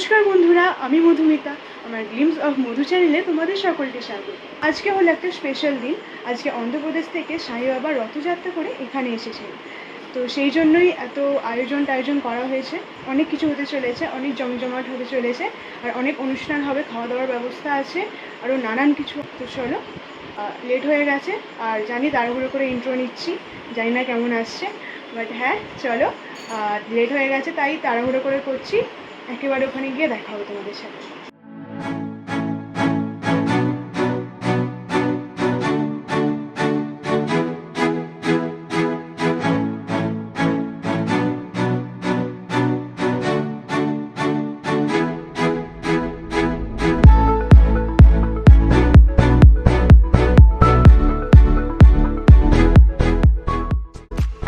নমস্কার বন্ধুরা, আমি মধুমিতা। আমার গ্লিমস অফ মধু চ্যানেলে তোমাদের সকলকে স্বাগত। আজকে হলো একটা স্পেশাল দিন। আজকে অন্ধ্রপ্রদেশ থেকে সাই বাবা রথযাত্রা করে এখানে এসেছেন। তো সেই জন্যই এত আয়োজন টায়োজন করা হয়েছে। অনেক কিছু হতে চলেছে, অনেক জমজমাট হতে চলেছে, আর অনেক অনুষ্ঠান হবে খাওয়া দাওয়ার ব্যবস্থা আছে আরও নানান কিছু। তো চলো লেট হয়ে গেছে, আর জানি তাড়াহুড়ো করে ইন্ট্রো নিচ্ছি, জানি না কেমন আসছে বাট হ্যাঁ চলো লেট হয়ে গেছে, তাই তাড়াহুড়ো করে করছি। একেবারে ওখানে গিয়ে দেখা হবে তোমাদের সাথে।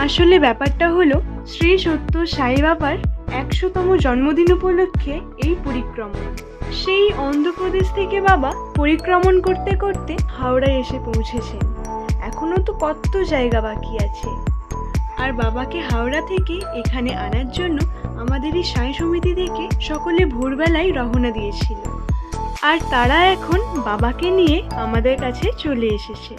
আসলে ব্যাপারটা হলো শ্রী সত্য সাই বাবার একশোতম জন্মদিন উপলক্ষে এই পরিক্রমণ। সেই অন্ধ্রপ্রদেশ থেকে বাবা পরিক্রমণ করতে করতে হাওড়ায় এসে পৌঁছেছেন। এখনও তো কত জায়গা বাকি আছে। আর বাবাকে হাওড়া থেকে এখানে আনার জন্য আমাদের এই সাই সমিতি থেকে সকলে ভোরবেলায় রওনা দিয়েছিল। আর তারা এখন বাবাকে নিয়ে আমাদের কাছে চলে এসেছে।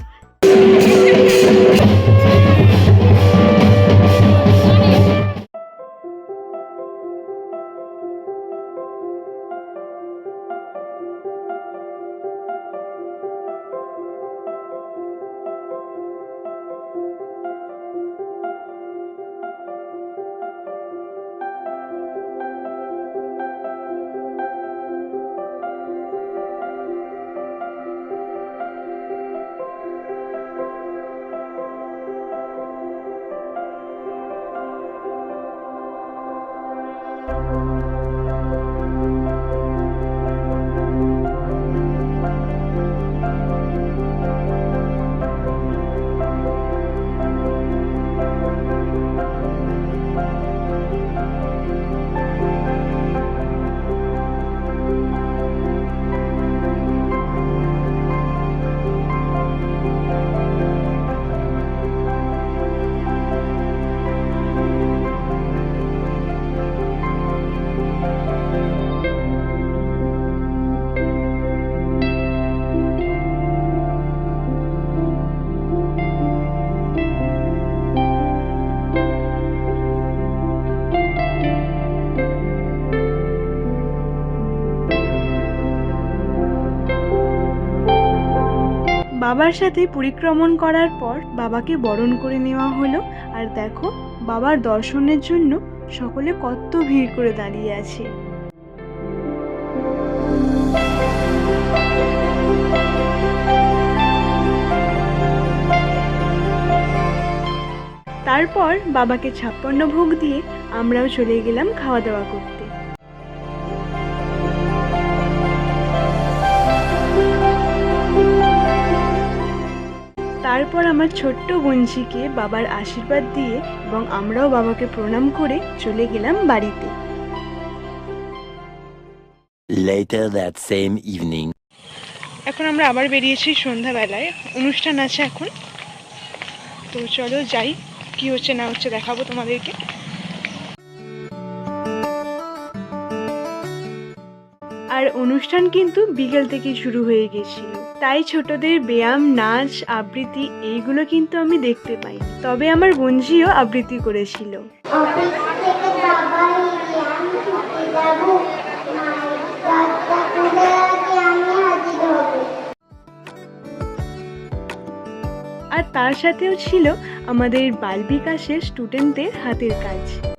বাবার সাথে পরিক্রমণ করার পর বাবাকে বরণ করে নেওয়া হলো। আর দেখো, বাবার দর্শনের জন্য সকলে কত ভিড় করে দাঁড়িয়ে আছে। তারপর বাবাকে ছাপ্পান্ন ভোগ দিয়ে আমরাও চলে গেলাম খাওয়া দাওয়া করতে। তারপর আমার ছোট্ট বঞ্চিকে বাবার আশীর্বাদ দিয়ে এবং আমরাও বাবাকে প্রণাম করে চলে গেলাম বাড়িতে। Later that same evening. এখন আমরা আবার বেরিয়েছি সন্ধ্যাবেলায়। অনুষ্ঠান আছে এখন। তো চলো যাই কি হচ্ছে না হচ্ছে দেখাবো তোমাদেরকে। আর অনুষ্ঠান কিন্তু বিকেল থেকে শুরু হয়ে গেছিল। তাই ছোটদের ব্যায়াম, নাচ, আবৃত্তি, এইগুলো কিন্তু আমি দেখতে পাই। তবে আমার বঞ্জিও আবৃত্তি করেছিল। আর তার সাথেও ছিল আমাদের বাল বিকাশের স্টুডেন্টদের হাতের কাজ।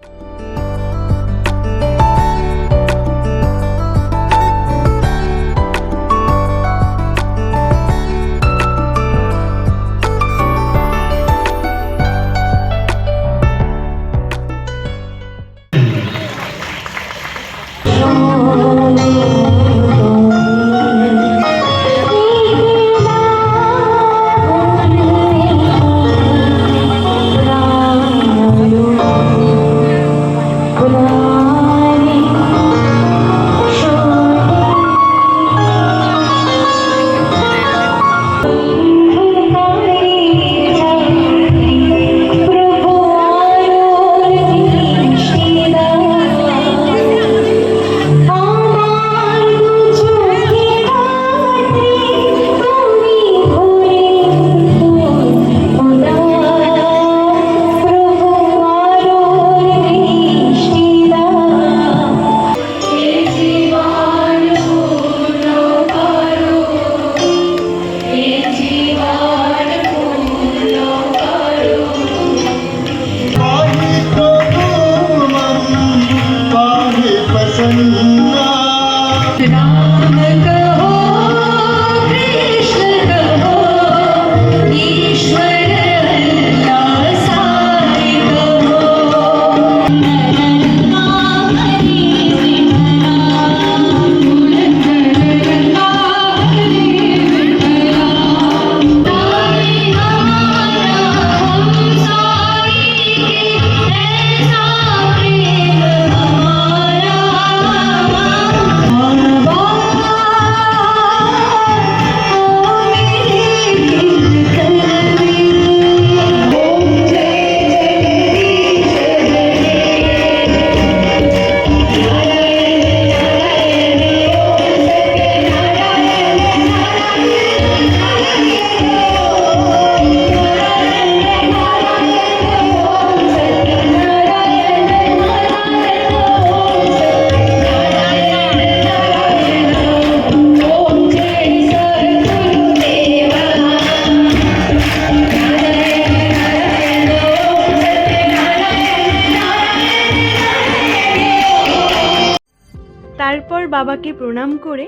তারপর বাবাকে প্রণাম করে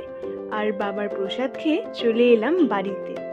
আর বাবার প্রসাদ খেয়ে চলে এলাম বাড়িতে।